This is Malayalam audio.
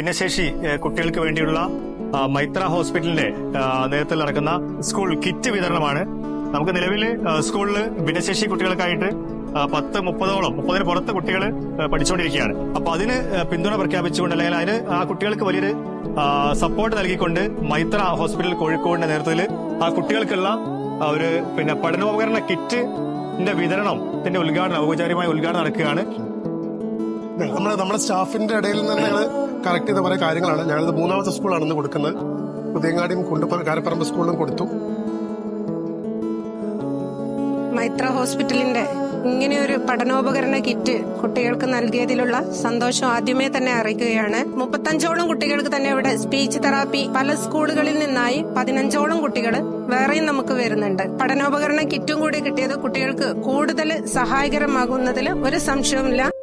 ഭിന്നശേഷി കുട്ടികൾക്ക് വേണ്ടിയുള്ള മൈത്ര ഹോസ്പിറ്റലിന്റെ നേതൃത്വത്തിൽ നടക്കുന്ന സ്കൂൾ കിറ്റ് വിതരണമാണ്. നമുക്ക് നിലവിൽ സ്കൂളിൽ ഭിന്നശേഷി കുട്ടികൾക്കായിട്ട് പത്ത് മുപ്പതോളം മുപ്പതിന് പുറത്ത് കുട്ടികൾ പഠിച്ചുകൊണ്ടിരിക്കുകയാണ്. അപ്പൊ അതിന് പിന്തുണ പ്രഖ്യാപിച്ചുകൊണ്ട് അല്ലെങ്കിൽ അതിന് ആ കുട്ടികൾക്ക് വലിയൊരു സപ്പോർട്ട് നൽകിക്കൊണ്ട് മൈത്ര ഹോസ്പിറ്റൽ കോഴിക്കോടിന്റെ നേതൃത്വത്തിൽ ആ കുട്ടികൾക്കുള്ള ഒരു പിന്നെ പഠനോപകരണ കിറ്റിന്റെ വിതരണത്തിന്റെ ഉദ്ഘാടനം ഔപചാരികമായ ഉദ്ഘാടനം നടക്കുകയാണ്. നമ്മൾ നമ്മുടെ സ്റ്റാഫിന്റെ ഇടയിൽ നിന്ന് ഞങ്ങൾ കറക്റ്റ് ചെയ്ത പല കാര്യങ്ങളാണ്. ഞങ്ങളിത് മൂന്നാമത്തെ സ്കൂളാണ് ഇന്ന് കൊടുക്കുന്നത്. പുതിയങ്ങാടിയും കുണ്ടുപ്പറ കാരപ്പറമ്പ് സ്കൂളിലും കൊടുത്തു. മൈത്ര ഹോസ്പിറ്റലിന്റെ ഇങ്ങനെയൊരു പഠനോപകരണ കിറ്റ് കുട്ടികൾക്ക് നൽകിയതിലുള്ള സന്തോഷം ആദ്യമേ തന്നെ അറിയിക്കുകയാണ്. മുപ്പത്തഞ്ചോളം കുട്ടികൾക്ക് തന്നെ ഇവിടെ സ്പീച്ച് തെറാപ്പി പല സ്കൂളുകളിൽ നിന്നായി പതിനഞ്ചോളം കുട്ടികൾ വേറെയും നമുക്ക് വരുന്നുണ്ട്. പഠനോപകരണ കിറ്റും കൂടി കിട്ടിയത് കുട്ടികൾക്ക് കൂടുതൽ സഹായകരമാകുന്നതിൽ ഒരു സംശയവുമില്ല.